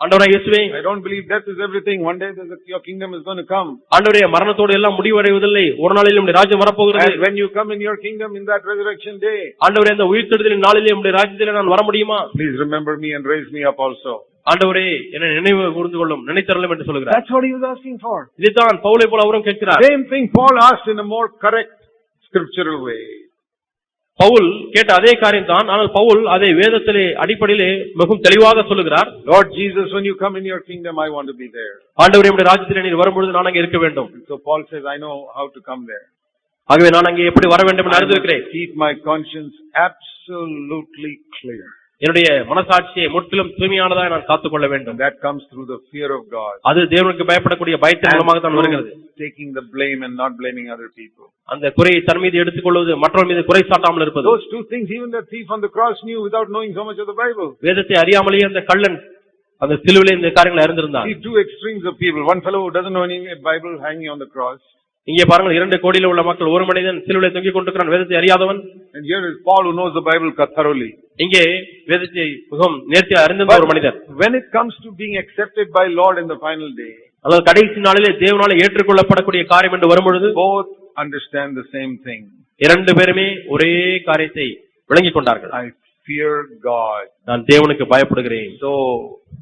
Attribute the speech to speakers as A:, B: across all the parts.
A: ஆண்டவரே இயேசுவே
B: death is everything. One day there's a, your kingdom is going to come.
A: ஆண்டவரே மரணத்தோடு எல்லாம் முடிவடைவதில்லை ஒரு நாளில் நம்முடைய ராஜ்யம் வரப்போகிறது
B: And when you come in your kingdom in that resurrection day,
A: ஆண்டவரே அந்த உயிர்த்தெழுதலின் நாளிலே நம்முடைய ராஜ்யத்திலே நான் வர முடியுமா
B: please remember me and raise me up also.
A: ஆண்டவரே என்னை நினைவு கூர்ந்து கொள்ளும் நினைத்தரலும் என்று சொல்கிறார்
B: That's what he was asking for.
A: இதுதான் பவுலை போல அவரும் கேட்கிறார்
B: Same thing Paul asked in a more correct scriptural way.
A: Pavul கேட்ட அதே காரியம் தான் ஆனால் பவுல் அதை வேதத்திலே அடிப்படையிலே மிகவும் தெளிவாக சொல்லுகிறார்
B: Lord Jesus, when you come in your kingdom, I want to be there.
A: ஆண்டவரே நம்முடைய ராஜ்யத்திலே நீர் வரும்பொழுது நான் அங்கே இருக்க வேண்டும்
B: so Paul says, I know how to come there.
A: ஆகவே நான் அங்கே எப்படி வர வேண்டும் என்று அறிந்திருக்கிறேன்
B: keep my conscience absolutely clear.
A: என்னுடைய மனசாட்சியை முற்றிலும் தூய்மையானதாக நான் காத்துக்கொள்ள வேண்டும்
B: And that comes through the fear of God.
A: அது தேவனுக்கு பயப்படக்கூடிய பயத்தின் மூலமாக தான் வருகிறது
B: taking the blame and not blaming other people.
A: அந்த குறையை தன் மீது எடுத்துக்கொள்வது மற்றவர் மீது குறை சாட்டாமல் இருப்பது
B: Those two things even the thief on the cross knew without knowing so much of the Bible.
A: வேதத்தை அறியாமலேயே அந்த கள்ளன் அந்த சிலுவிலே இந்த காரியங்களை அறிந்திருந்தான்
B: two extremes of people. One fellow who doesn't know any Bible hanging on the cross.
A: இங்கே பாருங்கள் இரண்டு கோடியில உள்ள மக்கள் ஒரு மனிதன் சிலுவிலே தொங்கிக் கொண்டிருக்கிறான் வேதத்தை அறியாதவன்
B: And here is Paul who knows the Bible thoroughly.
A: இங்கே வேதத்தை மிகவும் நேர்த்தியா அறிந்திருந்த ஒரு மனிதர்
B: when it comes to being accepted by Lord in the final day,
A: அதாவது கடைசி நாளிலே தேவனால ஏற்றுக்கொள்ளப்படக்கூடிய காரியம் என்று வரும்பொழுது
B: both understand the same thing.
A: இரண்டு பேருமே ஒரே காரியத்தை விளங்கிக் கொண்டார்கள்
B: I fear God.
A: நான் தேவனுக்கு பயப்படுகிறேன்
B: So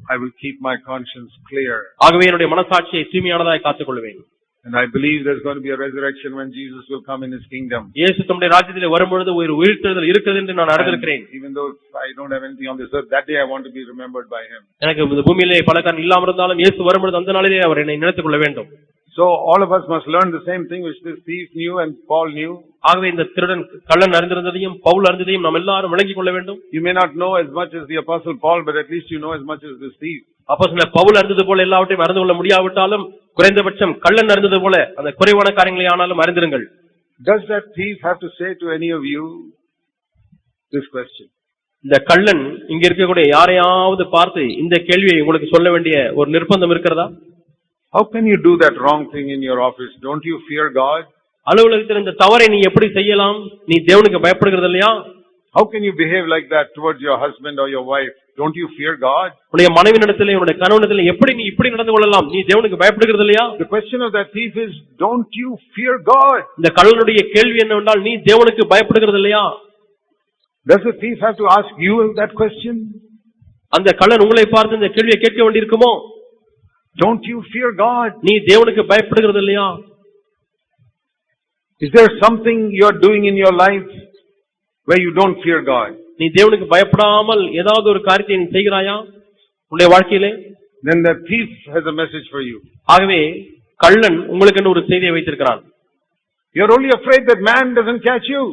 B: I will keep my conscience clear.
A: ஆகவே என்னுடைய மனசாட்சியை தூய்மையானதாய் காத்துக் கொள்வேன்
B: And I believe there's going to be a resurrection when Jesus will come in his kingdom.
A: இயேசு தம்முடைய ராஜ்யத்திலே வரும்பொழுது ஒரு உயிர்த்தெழுதல் இருக்கிறது என்று நான் அறிந்திருக்கிறேன்
B: even though I don't have anything on this earth, that day I want to be remembered by him.
A: எனக்கு இந்த பூமியிலே பல காரணம் இல்லாமல் இருந்தாலும் இயேசு வரும்பொழுது அந்த நாளிலே அவர் என்னை நினைத்துக் கொள்ள வேண்டும்
B: So all of us must learn the same thing which this thief knew and Paul knew.
A: ஆகவே இந்த திருடன் கள்ளன் அறிந்திருந்ததையும் பவுல் அறிந்ததையும் நாம் எல்லாரும் விளங்கிக் கொள்ள வேண்டும்
B: You may not know as much as the apostle Paul, but at least you know as much as this thief.
A: அப்போ பவுல் அறிந்தது போல எல்லாவற்றையும் அறிந்து கொள்ள முடியாவிட்டாலும் குறைந்தபட்சம் கள்ளன் அறிந்தது போல அந்த குறைவான காரியங்களை ஆனாலும் அறிந்திருங்கள்
B: Does that thief have to say to any of you this question?
A: இந்த கள்ளன் இங்க இருக்கக்கூடிய யாரையாவது பார்த்து இந்த கேள்வியை உங்களுக்கு சொல்ல வேண்டிய ஒரு நிர்பந்தம் இருக்கிறதா
B: How can you do that wrong thing in your office? Don't you fear God?
A: அலுவலகத்தில் இந்த தவறை நீ எப்படி செய்யலாம் நீ தேவனுக்கு பயப்படுகிறது இல்லையா
B: How can you behave like that towards your husband or your wife? Don't you fear God?
A: உன்னுடைய மனைவினிடத்திலே உன்னுடைய கணவனிடத்திலே எப்படி நீ இப்படி நடந்து கொள்ளலாம் நீ தேவனுக்கு பயப்படுகிறது இல்லையா
B: The question of that thief is, don't you fear God?
A: இந்த கள்ளனுடைய கேள்வி என்னவென்றால் நீ தேவனுக்கு பயப்படுகிறது இல்லையா
B: Does the thief have to ask you that question?
A: அந்த கள்ளன் உங்களை பார்த்து இந்த கேள்வியை கேட்க வேண்டியிருக்குமோ
B: Don't you fear God?
A: நீ தேவனுக்கு பயப்படுகிறது இல்லையா
B: Is there something you're doing in your life where you don't fear God?
A: நீ தேவனுக்கு பயப்படாமல் ஏதாவது ஒரு காரியத்தை நீ செய்கிறாயா உன்னுடைய வாழ்க்கையிலே
B: Then the thief has a message for you.
A: ஆகவே கள்ளன் உங்களுக்கு ஒரு செய்தியை வைத்திருக்கிறான்
B: You're only afraid that man doesn't catch you.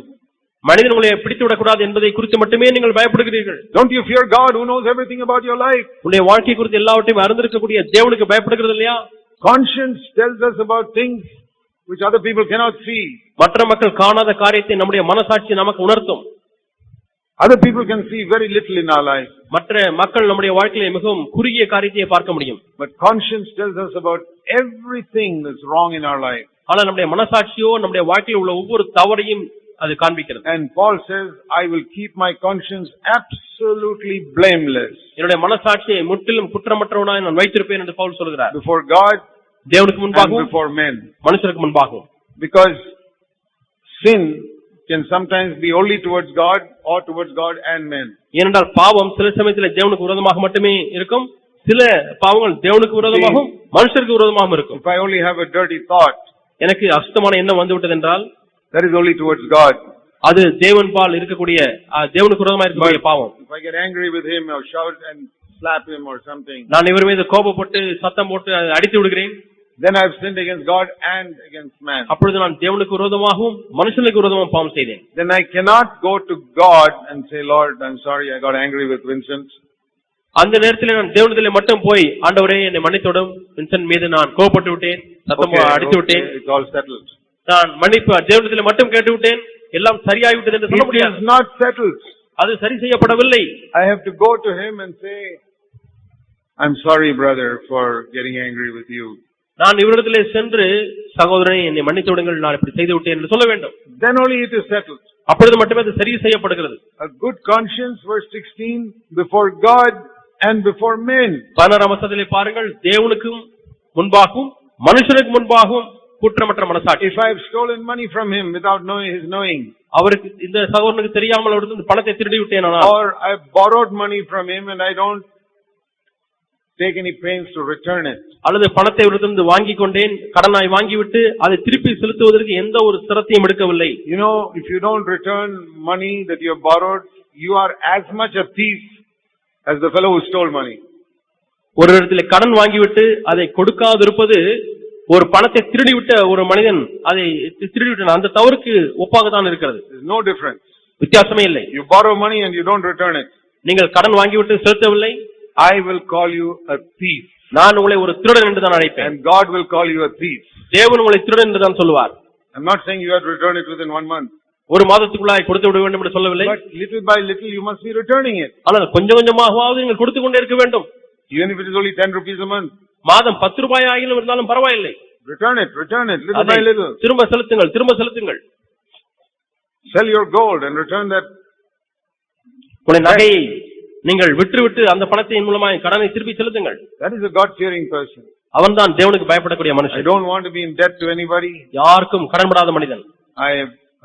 A: மனிதன் உங்களை பிடித்து விடக்கூடாது என்பதை குறித்து மட்டுமே நீங்கள் பயப்படுகிறீர்கள்
B: Don't you fear God who knows everything about your life?
A: உன்னுடைய வாழ்க்கை குறித்து எல்லாவற்றையும் அறிந்திருக்கக்கூடிய தேவனுக்கு பயப்படுகிறது இல்லையா
B: Conscience tells us about things which other people cannot see.
A: மற்ற மக்கள் காணாத காரியத்தை நம்முடைய மனசாட்சி நமக்கு உணர்த்தும்
B: Other people can see very little in our life.
A: மற்ற மக்கள் நம்முடைய வாழ்க்கையிலே மிகவும் குறுகிய காரியத்தை பார்க்க முடியும்
B: But conscience tells us about everything that's wrong in our life.
A: ஆனால் நம்முடைய மனசாட்சியோ நம்முடைய வாழ்க்கையில் உள்ள ஒவ்வொரு தவறையும் அது காண்பிக்கிறது
B: And Paul says, I will keep my conscience absolutely blameless
A: என்னுடைய மனசாட்சியை முற்றிலும் குற்றமற்றவனாய் நான் வைத்திருப்பேன் என்று பவுல் சொல்கிறார்
B: before God
A: தேவனுக்கு
B: and
A: முன்பாகவும்
B: before men.
A: மனுஷருக்கு முன்பாகவும்
B: Because sin can sometimes be only towards God or towards God and men.
A: ஏனென்றால் பாவம் சில சமயத்தில் தேவனுக்கு விரோதமாக மட்டுமே இருக்கும். சில பாவங்கள் தேவனுக்கு விரோதமாகவும் மனுஷருக்கு விரோதமாகவும் இருக்கும்.
B: If I only have a dirty thought,
A: எனக்கு அசுத்தமான எண்ணம் வந்து விட்டது என்றால்
B: that is only towards God.
A: அது தேவன் பால் இருக்கக்கூடிய தேவனுக்கு விரோதமாக இருக்கக்கூடிய பாவம்.
B: If I get angry with him or shout and slap him or something,
A: நான் இவர் மீது கோபப்பட்டு சத்தம் போட்டு அடித்து விடுகிறேன்.
B: Then I have sinned against God and against man.
A: அப்பொழுது நான் தேவனுக்கு விரோதமாகவும் மனுஷனுக்கு விரோதமாகவும் பாவம் செய்தேன்
B: Then I cannot go to God and say, Lord, I'm sorry I got angry with Vincent.
A: அந்த நேரத்தில் நான் தேவனத்திலே மட்டும் போய் ஆண்டவரே என்னை மன்னித்தோடும் வின்சென்ட் மீது நான் கோபப்பட்டு விட்டேன் சத்தம் அடித்து விட்டேன். நான் மன்னிப்பு தேவனத்திலே மட்டும் கேட்டு விட்டேன் எல்லாம் சரியாகிவிட்டது என்று சொல்ல முடியாது
B: is not settled.
A: அது சரி செய்யப்படவில்லை
B: I have to go to him and say, I'm sorry, brother, for getting angry with you.
A: நான் இவரிடத்திலே சென்று சகோதரனை என்னை மன்னித்து விடுங்கள் நான் இப்படி செய்து விட்டேன் என்று சொல்ல வேண்டும்
B: Then only it is settled.
A: அப்பொழுது மட்டுமே அது சரி செய்யப்படுகிறது
B: A good conscience, verse 16, before God and before men.
A: பதினாறாம் வசனத்திலே பாருங்கள் தேவனுக்கும் முன்பாகவும் மனுஷனுக்கு முன்பாகவும் குற்றமற்ற மனசாட்சி
B: If I have stolen money from him without knowing his knowing,
A: அவருக்கு இந்த சகோதரனுக்கு தெரியாமல் அவருக்கு பணத்தை திருடி விட்டேன்
B: or I have borrowed money from him and I don't take any pains to return it,
A: அல்லது பணத்தை இவரிடமிருந்து வாங்கி கொண்டேன் கடனாய் வாங்கிவிட்டு அதை திருப்பி செலுத்துவதற்கு எந்த ஒரு சிரத்தையும் எடுக்கவில்லை
B: you know, if you don't return money that you have borrowed, you are as much a thief as the fellow who stole money.
A: ஒரு இடத்துல கடன் வாங்கிவிட்டு அதை கொடுக்காதிருப்பது ஒரு பணத்தை திருடிவிட்ட ஒரு மனிதன் அதை திருடிவிட்ட அந்த தவறுக்கு ஒப்பாக தான் இருக்கிறது
B: There's no difference.
A: வித்தியாசமே இல்லை
B: You borrow money and you don't return it.
A: நீங்கள் கடன் வாங்கிவிட்டு செலுத்தவில்லை
B: I will call you a thief
A: நான் உங்களை ஒரு திருடன் என்று தான் அழைப்பேன்
B: and God will call you a thief.
A: தேவன் உங்களை திருடன் என்று தான் சொல்லுவார்
B: I'm not saying you have to return it within one month,
A: ஒரு மாதத்துக்குள்ளாய் கொடுத்து விட வேண்டும் என்று சொல்லவில்லை
B: but little by little you must be returning it.
A: ஆனால் கொஞ்சம் கொஞ்சமாகவாவது நீங்கள் கொடுத்து கொண்டே இருக்க வேண்டும்
B: Even if it is only ten rupees a month,
A: மாதம் பத்து ரூபாய் ஆகிலும் இருந்தாலும் பரவாயில்லை
B: return it, return it, little
A: அதை
B: by little.
A: திரும்ப செலுத்துங்கள் திரும்ப செலுத்துங்கள்
B: Sell your gold and return that.
A: உங்களுடைய நகையை நீங்கள் விற்றுவிட்டு அந்த பணத்தின் மூலமாக கடனை திருப்பி செலுத்துங்கள்
B: That is a God-fearing person.
A: அவன்தான் தேவனுக்கு பயப்படக்கூடிய
B: I
A: மனுஷன்
B: don't want to be in debt to anybody.
A: யாருக்கும் கடன்படாத மனிதன்
B: I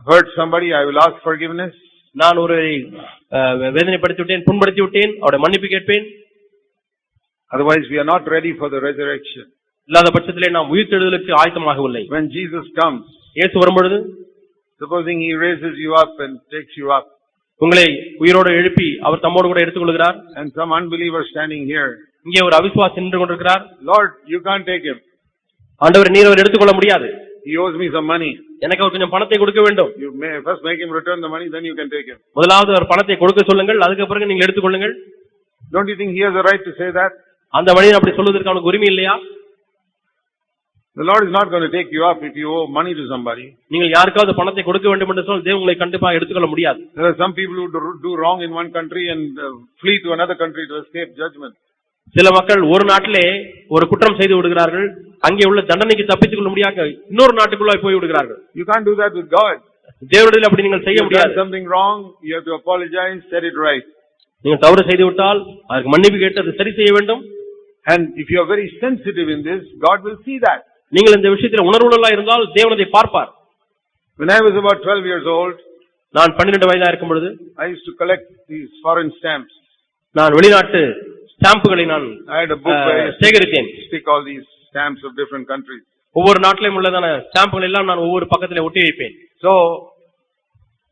B: hurt somebody, I will ask forgiveness.
A: நான் ஒரு வேதனைப்படுத்தி விட்டேன் புண்படுத்தி விட்டேன் அவருடைய மன்னிப்பு கேட்பேன்
B: Otherwise, we are not ready for the resurrection.
A: இல்லாத பட்சத்திலே நாம் உயிர்த்தெழுதலுக்கு ஆயத்தமாகவில்லை
B: When Jesus comes,
A: இயேசு வரும்பொழுது
B: supposing he raises you up and takes you up,
A: உங்களை உயிரோடு எழுப்பி அவர் தம்மோடு கூட எடுத்துக்கொள்கிறார்
B: and some unbeliever standing here,
A: இங்கே ஒரு அவிசுவாசி நின்று கொண்டிருக்கிறார்
B: Lord, you can't take him.
A: ஆண்டவர் நீர் அவர் எடுத்துக்கொள்ள முடியாது
B: He owes me some money.
A: எனக்கு அவர் கொஞ்சம் பணத்தை கொடுக்க வேண்டும்
B: You may first make him return the money, then you can take him.
A: முதலாவது அவர் பணத்தை கொடுக்க சொல்லுங்கள் அதுக்கு பிறகு நீங்கள் எடுத்துக்கொள்ளுங்கள்
B: Don't you think he has a right to say that?
A: அந்த மனிதன் அப்படி சொல்வதற்கு அவனுக்கு உரிமை இல்லையா
B: The Lord is not going to take you up if you owe money to somebody.
A: நீங்கள் யாருக்காவது பணத்தை கொடுக்க வேண்டும் என்று சொன்னால் தேவன் உங்களை கண்டிப்பாக எடுத்துக்கொள்ள முடியாது
B: There are some people who do- do wrong in one country and uh, flee to another country to escape judgment.
A: சில மக்கள் ஒரு நாட்டிலே ஒரு குற்றம் செய்து விடுகிறார்கள் அங்கே உள்ள தண்டனைக்கு தப்பித்துக் கொள்ள முடியாத இன்னொரு நாட்டுக்குள்ளாய் போய் விடுகிறார்கள்
B: You can't do that with God.
A: தேவனிடத்தில் அப்படி நீங்கள் செய்ய
B: You've done
A: முடியாது
B: something wrong, you have to apologize, set it right.
A: நீங்கள் தவறு செய்து விட்டால் அதற்கு மன்னிப்பு கேட்டு அதை சரி செய்ய வேண்டும்
B: And if you are very sensitive in this, God will see that.
A: நீங்கள் இந்த விஷயத்தில் உணர்வுள்ளா இருந்தால் தேவன் அதை பார்ப்பார்
B: When I was about twelve years old,
A: நான் பன்னிரண்டு வயதா இருக்கும் பொழுது
B: I used to collect these foreign stamps.
A: நான் வெளிநாட்டு ஸ்டாம்புகளை நான்
B: I had a book where I
A: ah,
B: used to
A: சேகரித்தேன்
B: stick all these stamps of different countries.
A: ஒவ்வொரு நாட்டிலும் உள்ளதான ஸ்டாம்புகள் எல்லாம் நான் ஒவ்வொரு பக்கத்திலே ஒட்டி வைப்பேன்
B: So,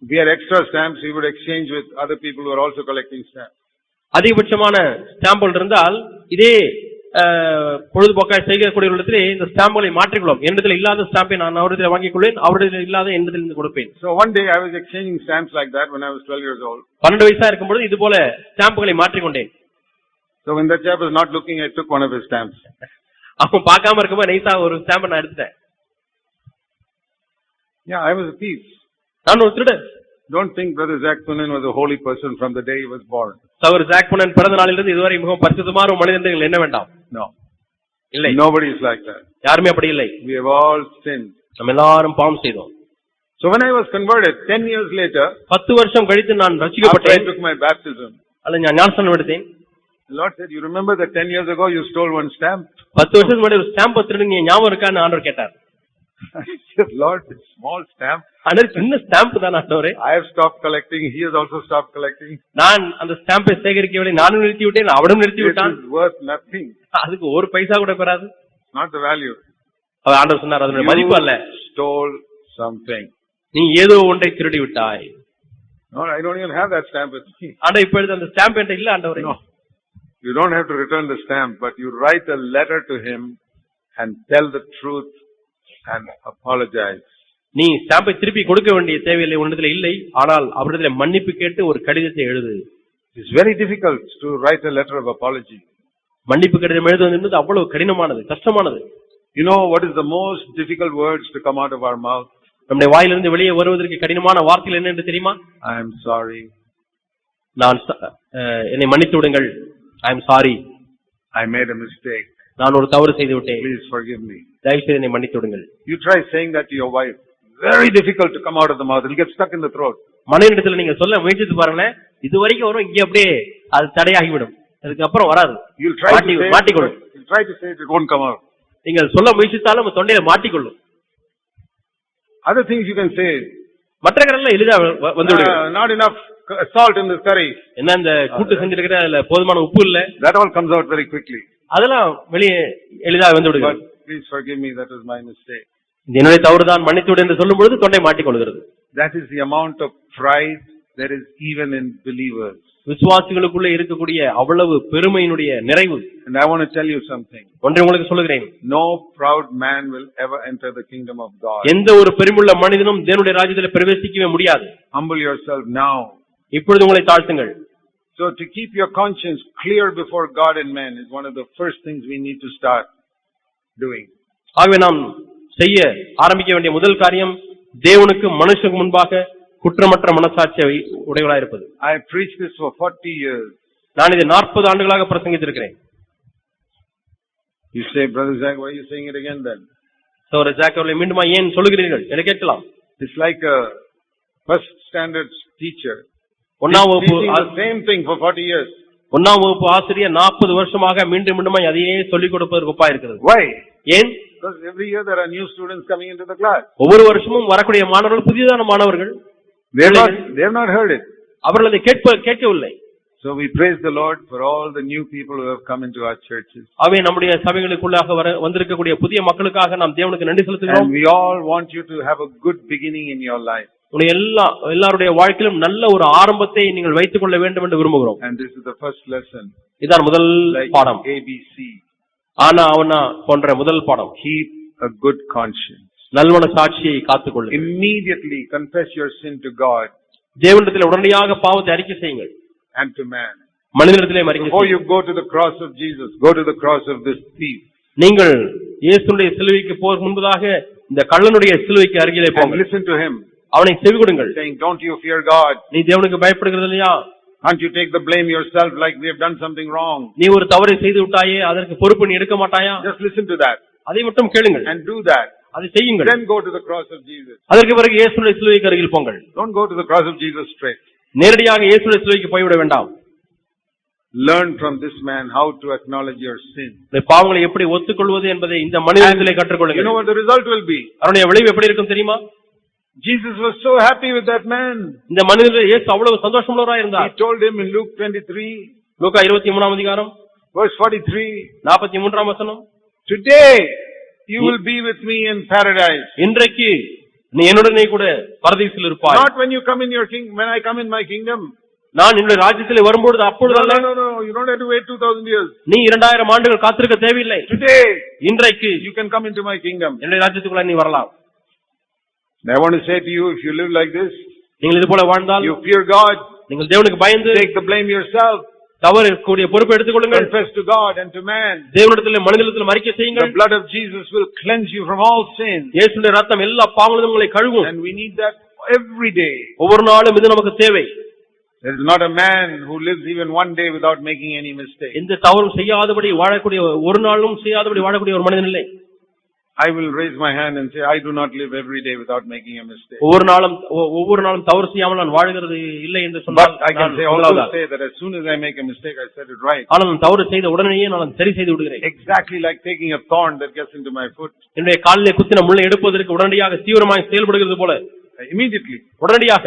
B: we had extra stamps, we would exchange with other people who are also collecting stamps.
A: அதிகபட்சமான ஸ்டாம்புகள் இருந்தால் இதே அஹ், பொழுதுபோக்காய் செய்யக்கூடியவர்களிடத்திலே இந்த ஸ்டாம்புகளை மாற்றிக்கொள்ளும் என்னிடத்தில் இல்லாத ஸ்டாம்பை நான் அவரிடத்தில் வாங்கிக் கொள்வேன் அவரிடத்தில் இல்லாத என்னிடத்தில் இருந்து கொடுப்பேன்
B: So one day I was exchanging stamps like that when I was twelve years old.
A: பன்னெண்டு வயசா இருக்கும் பொழுது இது போல ஸ்டாம்புகளை மாற்றிக்கொண்டேன்
B: So when that chap was not looking, I took one of his stamps.
A: அவன் பார்க்காம இருக்கும்போது நைஸா ஒரு ஸ்டாம்பை நான் எடுத்துட்டேன்
B: Yeah, I was a thief.
A: நான் ஒரு திருடன்
B: Don't think Brother Zach Punan was a holy person from the day he was born.
A: சவர் ஜாக் புனன் பிறந்த நாளிலிருந்து இதுவரை மிகவும் பரிசுத்தமான ஒரு மனிதன் என்று நீங்கள் என்ன வேண்டாம்
B: No.
A: இல்லை
B: Nobody is like that.
A: யாருமே அப்படி இல்லை
B: We have all sinned.
A: நம்ம எல்லாரும் பாவம் செய்தோம்
B: So when I was converted, ten years later,
A: பத்து வருஷம் கழித்து நான்
B: after I
A: ரசிக்கப்பட்டேன்
B: took my baptism,
A: அல்ல நான் ஞானஸ்தானம் எடுத்தேன்
B: the Lord said, you remember that ten years ago you stole one stamp?
A: பத்து வருஷத்துக்கு முன்னாடி ஒரு ஸ்டாம்ப் திருடுங்க ஞாபகம் இருக்கான்னு ஆண்டவர் கேட்டார்
B: Lord, it's small stamp.
A: ஆனா சின்ன ஸ்டாம்ப் தான் ஆண்டவரே
B: I have stopped collecting, he has also stopped collecting.
A: நான் அந்த ஸ்டாம்பை சேகரிக்கவில்லை நானும் நிறுத்தி விட்டேன் அவனும் நிறுத்தி
B: It
A: விட்டான்
B: is worth nothing,
A: அதுக்கு ஒரு பைசா கூட பெறாது
B: not the value.
A: அவர் ஆண்டவர் சொன்னார் அதனுடைய மதிப்பு அல்ல
B: You stole something.
A: நீ ஏதோ ஒன்றை திருடி விட்டாய்
B: No, I don't even have that stamp with me.
A: ஆண்டா இப்பொழுது அந்த ஸ்டாம்ப் என்கிட்ட இல்ல ஆண்டவரே
B: No. You don't have to return the stamp, but you write a letter to him and tell the truth and apologize.
A: நீ ஸ்டாம்பை திருப்பி கொடுக்க வேண்டிய தேவையில்லை உன்னிடத்துல இல்லை ஆனால் அவரிடத்துல மன்னிப்பு கேட்டு ஒரு கடிதத்தை எழுது
B: It's very difficult to write a letter of apology.
A: மன்னிப்பு கடிதம் எழுதுவது அவ்வளவு கடினமானது கஷ்டமானது
B: You know what is the most difficult words to come out of our mouth?
A: நம்முடைய வாயிலிருந்து வெளியே வருவதற்கு கடினமான வார்த்தைகள் என்ன என்று தெரியுமா
B: I am sorry.
A: நான் என்னை மன்னித்து விடுங்கள் I am sorry
B: I made a mistake.
A: நான் ஒரு தவறு செய்து விட்டேன்
B: Please forgive me.
A: தயவு செய்து என்னை மன்னித்து விடுங்கள்
B: You try saying that to your wife. Very difficult to come out of the mouth. It'll get stuck in the throat.
A: மனைவிடத்துல நீங்க சொல்ல முயற்சித்து பாருங்களேன் இது வரைக்கும் வரும் இங்க அப்படியே அது தடையாகிவிடும் அதுக்கப்புறம் வராது
B: You'll try to
A: மாட்டி-
B: say it,
A: மாட்டிக்கொள்ளும்
B: but you'll try to say it, it won't come out.
A: நீங்கள் சொல்ல முயற்சித்தாலும் உங்க தொண்டையில மாட்டிக்கொள்ளும்
B: Other things you can say,
A: மற்ற கடல்லாம் எளிதா வ- வ- வந்து விடுகிறது.
B: uh, not enough c- salt in this curry.
A: என்ன இந்த கூட்டு செஞ்சிருக்கிற அதுல போதுமான உப்பு இல்ல
B: That all comes out very quickly.
A: அதெல்லாம் வெளியே எளிதா வந்து விடுகிறது
B: please forgive me, that was my mistake.
A: என்னுடைய தவறுதான் மன்னித்து விடு என்று சொல்லும் பொழுது தொண்டை மாட்டிக்கொள்கிறது
B: That is the amount of pride there is even in believers.
A: விசுவாசிகளுக்குள்ளே இருக்கக்கூடிய அவ்வளவு பெருமையினுடைய நிறைவு
B: And I want to tell you something.
A: ஒன்றை உங்களுக்கு சொல்லுகிறேன்
B: No proud man will ever enter the kingdom of God.
A: எந்த ஒரு பெருமுள்ள மனிதனும் தேவனுடைய ராஜ்யத்தில் பிரவேசிக்கவே முடியாது
B: Humble yourself now.
A: இப்பொழுது உங்களை தாழ்த்துங்கள்
B: So to keep your conscience clear before God and men is one of the first things we need to start doing.
A: ஆகவே நாம் செய்ய ஆரம்பிக்க வேண்டிய முதல் காரியம் தேவனுக்கு மனுஷனுக்கு முன்பாக குற்றமற்ற மனசாட்சியை உடையவளாய் இருப்பது
B: I preached this for 40 years.
A: நான் இதை நாற்பது ஆண்டுகளாக பிரசங்கித்திருக்கிறேன்
B: You say, Brother Zach, why are you saying it again then?
A: சோர ஜாக் அவர்களை மீண்டுமா ஏன் சொல்லுகிறீர்கள் என கேட்கலாம்
B: It's like a first standard teacher
A: ஒன்னாம் வகுப்பு
B: teaching
A: ah-
B: the same thing for 40 years.
A: ஒன்னாம் வகுப்பு ஆசிரியர் நாற்பது வருஷமாக மீண்டும் மீண்டுமா அதையே சொல்லிக் கொடுப்பதற்கு ஒப்பா இருக்கிறது
B: Why?
A: ஏன்
B: Because every year there are new students coming into the class.
A: ஒவ்வொரு வருஷமும் வரக்கூடிய மாணவர்கள் புதியதான மாணவர்கள்
B: They have not, they have not heard it.
A: அவர்கள் அதை கேட்ப கேட்கவில்லை
B: So we praise the Lord for all the new people who have come into our churches.
A: அவை நம்முடைய சபைகளுக்குள்ளாக வர வந்திருக்கக்கூடிய புதிய மக்களுக்காக நாம் தேவனுக்கு நன்றி செலுத்துகிறோம்
B: And we all want you to have a good beginning in your life.
A: உங்களுடைய எல்லா எல்லாருடைய வாழ்க்கையிலும் நல்ல ஒரு ஆரம்பத்தை நீங்கள் வைத்துக் கொள்ள வேண்டும் என்று விரும்புகிறோம்.
B: And this is the first lesson.
A: இதான் முதல் பாடம்.
B: ABC.
A: ஆனா அவனா போன்ற முதல் பாடம்.
B: Keep a good conscience.
A: நல்வன சாட்சியை காத்துக்
B: Immediately confess your sin to God
A: தேவனிடத்தில் உடனடியாக பாவத்தை அறிக்கை செய்யுங்கள்.
B: and to man.
A: மனிதனிடத்திலே மறிக்கை
B: Before you go to the cross of Jesus, go to the cross of this thief.
A: நீங்கள் இயேசுடைய சிலுவைக்கு போக முன்பதாக இந்த கள்ளனுடைய சிலுவைக்கு அருகிலே போங்கள்.
B: listen to him.
A: அவனை செவி கொடுங்கள்
B: saying, don't you fear God?
A: நீ தேவனுக்கு பயப்படுகிறது இல்லையா
B: Can't you take the blame yourself like we have done something wrong?
A: நீ ஒரு தவறை செய்து விட்டாயே அதற்கு பொறுப்பு நீ எடுக்க மாட்டாயா
B: Just listen to that
A: அதை மட்டும் கேளுங்கள்
B: and do that.
A: அதை செய்யுங்கள்
B: Then go to the cross of Jesus.
A: அதற்கு பிறகு இயேசுடைய சிலுவைக்கு அருகில் போங்கள்
B: Don't go to the cross of Jesus straight.
A: நேரடியாக இயேசுடைய சிலுவைக்கு போய்விட வேண்டாம்
B: Learn from this man how to acknowledge your sin.
A: இந்த பாவங்களை எப்படி ஒத்துக்கொள்வது என்பதை இந்த மனிதனிலே
B: You
A: கற்றுக்கொள்ளுங்கள்
B: know what the result will be?
A: அவருடைய விளைவு எப்படி இருக்கும் தெரியுமா
B: Jesus was so happy with that man.
A: இந்த மனிதர் இயேசு அவ்வளவு சந்தோஷமுள்ளவராய்
B: He
A: இருந்தார்
B: told him in Luke 23,
A: லூக்கா இருபத்தி மூணாம் அதிகாரம்
B: verse 43,
A: நாற்பத்தி மூன்றாம் வசனம்
B: Today you will be with me in paradise.
A: இன்றைக்கு நீ என்னுடனே கூட பரதீசில் இருப்பாய்
B: Not when you come in your king, when I come in my kingdom.
A: நான் என்னுடைய ராஜ்யத்திலே வரும்பொழுது அப்பொழுது அல்ல
B: no, no, you don't have to wait 2000 years.
A: நீ இரண்டாயிரம் ஆண்டுகள் காத்திருக்க தேவையில்லை
B: Today
A: இன்றைக்கு
B: you can come into my kingdom.
A: என்னுடைய ராஜ்யத்துக்குள்ள நீ வரலாம்
B: I want to say to you, if you live like this,
A: நீங்கள் இது போல வாழ்ந்தால்
B: you fear God,
A: நீங்கள் தேவனுக்கு பயந்து
B: take the blame yourself,
A: தவறு கூடிய பொறுப்பை எடுத்துக்கொள்ளுங்கள்
B: confess to God and to man.
A: தேவனிடத்தில் மனிதனிடத்தில் மறிக்கை செய்யுங்கள்
B: The blood of Jesus will cleanse you from all sin.
A: இயேசுடைய ரத்தம் எல்லா பாவங்களும் உங்களை கழுவும்
B: And we need that every day.
A: ஒவ்வொரு நாளும் இது நமக்கு தேவை
B: There is not a man who lives even one day without making any mistake.
A: எந்த தவறும் செய்யாதபடி வாழக்கூடிய ஒரு நாளும் செய்யாதபடி வாழக்கூடிய ஒரு மனிதன் இல்லை
B: I will raise my hand and say, I do not live every day without making a mistake.
A: ஒவ்வொரு நாளும் ஒவ்வொரு நாளும் தவறு செய்யாமல் நான் வாழுகிறது இல்லை என்று சொன்னால்
B: I can
A: நான்
B: say also
A: முதலாவதா.
B: say that as soon as I make a mistake, I said it right.
A: ஆனால் நான் தவறு செய்த உடனேயே நான் சரி செய்து விடுகிறேன்
B: Exactly like taking a thorn that gets into my foot.
A: என்னுடைய காலிலே குத்தின முள்ளை எடுப்பதற்கு உடனடியாக தீவிரமாக செயல்படுகிறது போல
B: Immediately.
A: உடனடியாக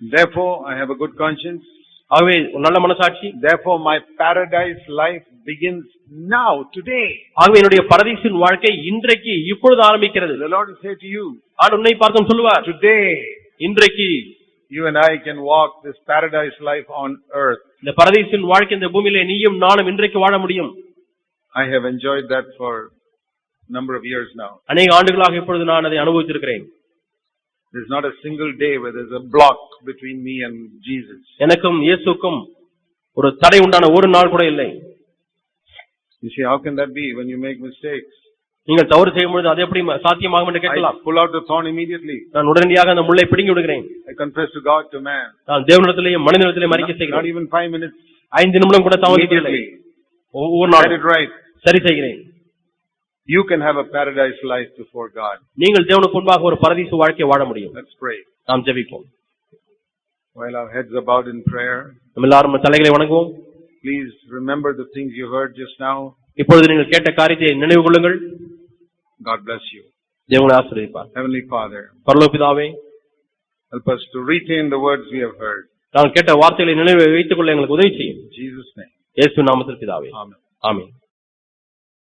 B: Therefore, I have a good conscience.
A: ஆகவே நல்ல மனசாட்சி
B: Therefore, my paradise life begins now, today.
A: ஆகவே என்னுடைய பரதீசின் வாழ்க்கை இன்றைக்கு இப்பொழுது ஆரம்பிக்கிறது
B: The Lord say to you,
A: ஆண்டு உன்னை பார்த்தும் சொல்லுவார்
B: today
A: இன்றைக்கு
B: you and I can walk this paradise life on earth.
A: இந்த பரதீசின் வாழ்க்கை இந்த பூமியிலே நீயும் நானும் இன்றைக்கு வாழ முடியும்
B: I have enjoyed that for a number of years now.
A: அநேக ஆண்டுகளாக இப்பொழுது நான் அதை அனுபவித்திருக்கிறேன்
B: There's not a single day where there's a block between me and Jesus.
A: எனக்கும் இயேசுக்கும் ஒரு தடை உண்டான ஒரு நாள் கூட இல்லை
B: You see, how can that be when you make mistakes?
A: நீங்கள் தவறு செய்யும் பொழுது அது எப்படி சாத்தியமாகும் என்று
B: I
A: கேட்கலாம்
B: pull out the thorn immediately.
A: நான் உடனடியாக அந்த முள்ளை பிடுங்கி விடுகிறேன்
B: I confess to God, to man.
A: நான் தேவனிடத்திலேயும் மனிதனிடத்திலே மறிக்க
B: Not
A: செய்கிறேன்
B: even five minutes.
A: ஐந்து நிமிடம் கூட தாமதிப்பதில்லை
B: Immediately.
A: ஒவ்வொரு
B: Get
A: நாளும்
B: it right.
A: சரி செய்கிறேன்
B: You can have a paradise life before God.
A: நீங்கள் தேவனுக்கு முன்பாக ஒரு பரதீசு வாழ்க்கையை வாழ முடியும்
B: Let's pray.
A: நாம் ஜெபிப்போம்
B: While our heads are bowed in prayer,
A: நம்ம எல்லாரும் தலைகளை வணங்குவோம்
B: Please remember the things you heard just now.
A: இப்பொழுது நீங்கள் கேட்ட காரியத்தை நினைவு கொள்ளுங்கள்
B: God bless you.
A: தேவனை ஆசீர்வதிப்பார்
B: Heavenly Father,
A: பரலோபிதாவே
B: help us to retain the words we have heard.
A: நாங்கள் கேட்ட வார்த்தைகளை நினைவு வைத்துக் கொள்ள எங்களுக்கு உதவி செய்யும்
B: Jesus' name.
A: இயேசு நாமத்தில் பிதாவே
B: Amen.
A: ஆமென்